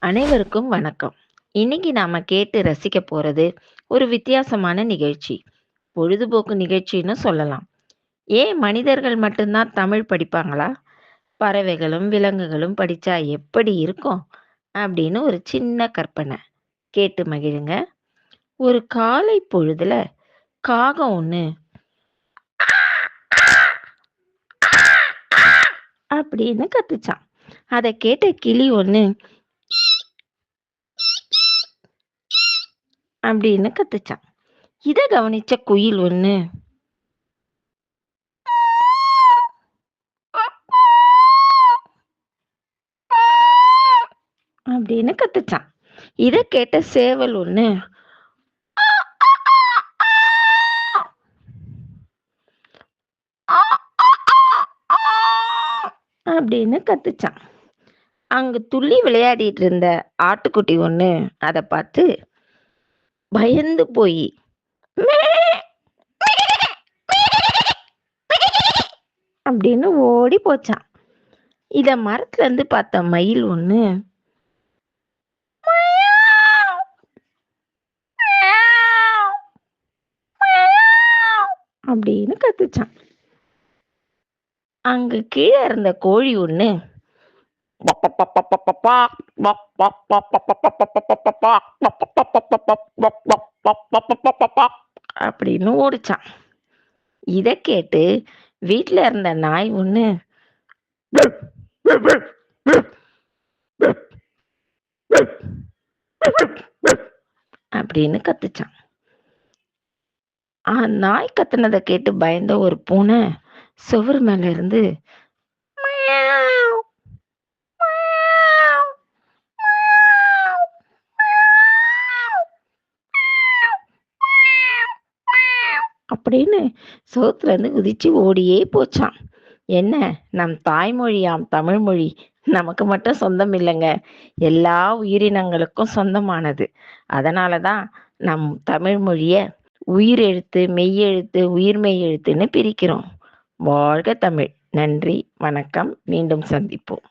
அனைவருக்கும் வணக்கம். இன்னைக்கு நாம கேட்டு ரசிக்க போறது ஒரு வித்தியாசமான நிகழ்ச்சி. பொழுதுபோக்கு நிகழ்ச்சின்னு சொல்லலாம். ஏன் மனிதர்கள் மட்டும் தான் தமிழ் படிப்பாங்களா? பறவைகளும், விலங்குகளும் படிச்சா எப்படி இருக்கும்? அப்படின்னு ஒரு சின்ன கற்பனை. கேட்டு மகிழுங்க. ஒரு காலை பொழுதுல காகம் ஒண்ணு அப்படின்னு கத்துச்சான் அதை கேட்ட கிளி ஒன்று அப்படின்னு கத்துச்சான். இத கவனிச்ச குயில் ஒண்ணு அப்படின்னு கத்துச்சான். இத கேட்ட சேவல் ஒண்ணு அப்படின்னு கத்துச்சான். அங்க துள்ளி விளையாடிட்டு இருந்த ஆட்டுக்குட்டி ஒண்ணு அதை பார்த்து பயந்து போய் அப்படின்னு ஓடி போச்சான். இத மரத்துல இருந்து பார்த்த மயில் ஒண்ணு அப்படின்னு கத்துச்சான். அங்க கீழே இருந்த கோழி ஒண்ணு அப்படின்னு ஓடிச்சான். இத கேட்டு வீட்ல இருந்த நாய் ஒண்ணு அப்படின்னு கத்துச்சான். நாய் கத்துனத கேட்டு பயந்த ஒரு பூனை சுவர் மேல இருந்து அப்படின்னு சோத்துலேருந்து குதிச்சு ஓடியே போச்சான். என்ன நம் தாய்மொழியாம் தமிழ்மொழி நமக்கு மட்டும் சொந்தம் இல்லைங்க. எல்லா உயிரினங்களுக்கும் சொந்தமானது. அதனால தான் நம் தமிழ்மொழியை உயிரெழுத்து, மெய்யெழுத்து, உயிர்மெய் எழுத்துன்னு பிரிக்கிறோம். வாழ்க தமிழ்! நன்றி, வணக்கம். மீண்டும் சந்திப்போம்.